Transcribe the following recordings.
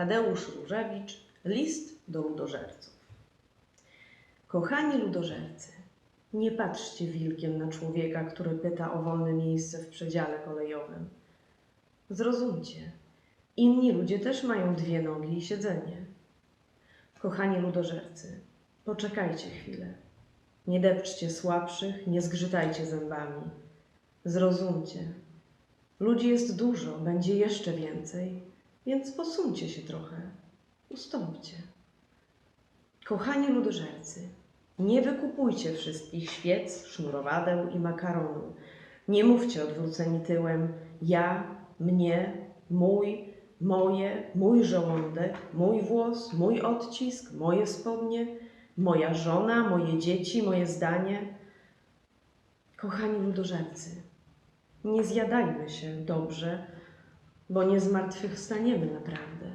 Tadeusz Różewicz, list do ludożerców. Kochani ludożercy, nie patrzcie wilkiem na człowieka, który pyta o wolne miejsce w przedziale kolejowym. Zrozumcie, inni ludzie też mają dwie nogi i siedzenie. Kochani ludożercy, poczekajcie chwilę. Nie depczcie słabszych, nie zgrzytajcie zębami. Zrozumcie, ludzi jest dużo, będzie jeszcze więcej, więc posuńcie się trochę, ustąpcie. Kochani ludożercy, nie wykupujcie wszystkich świec, sznurowadeł i makaronu. Nie mówcie odwróceni tyłem ja, mnie, mój, moje, mój żołądek, mój włos, mój odcisk, moje spodnie, moja żona, moje dzieci, moje zdanie. Kochani ludożercy, nie zjadajmy się dobrze, bo nie zmartwychwstaniemy naprawdę.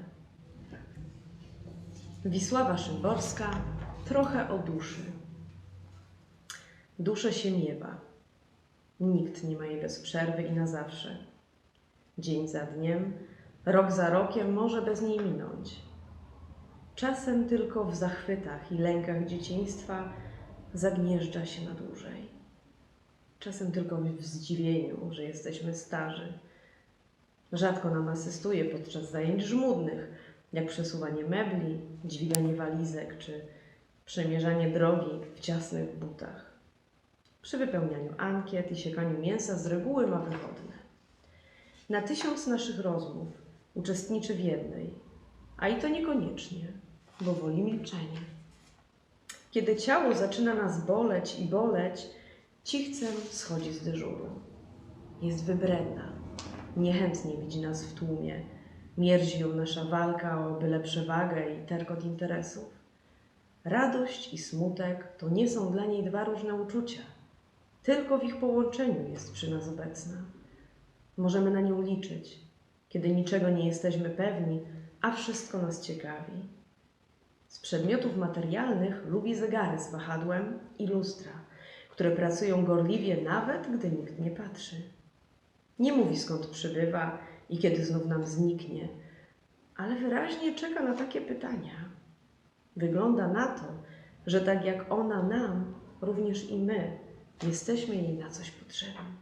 Wisława Szymborska, trochę o duszy. Duszę się miewa. Nikt nie ma jej bez przerwy i na zawsze. Dzień za dniem, rok za rokiem może bez niej minąć. Czasem tylko w zachwytach i lękach dzieciństwa zagnieżdża się na dłużej. Czasem tylko w zdziwieniu, że jesteśmy starzy. Rzadko nam asystuje podczas zajęć żmudnych, jak przesuwanie mebli, dźwiganie walizek czy przemierzanie drogi w ciasnych butach. Przy wypełnianiu ankiet i siekaniu mięsa z reguły ma wychodne. Na tysiąc naszych rozmów uczestniczy w jednej, a i to niekoniecznie, bo woli milczenie. Kiedy ciało zaczyna nas boleć i boleć, cichcem schodzi z dyżuru. Jest wybredna, niechętnie widzi nas w tłumie, mierzi ją nasza walka o byle przewagę i terkot interesów. Radość i smutek to nie są dla niej dwa różne uczucia. Tylko w ich połączeniu jest przy nas obecna. Możemy na nią liczyć, kiedy niczego nie jesteśmy pewni, a wszystko nas ciekawi. Z przedmiotów materialnych lubi zegary z wahadłem i lustra, które pracują gorliwie nawet gdy nikt nie patrzy. Nie mówi skąd przybywa i kiedy znów nam zniknie, ale wyraźnie czeka na takie pytania. Wygląda na to, że tak jak ona nam, również i my jesteśmy jej na coś potrzebni.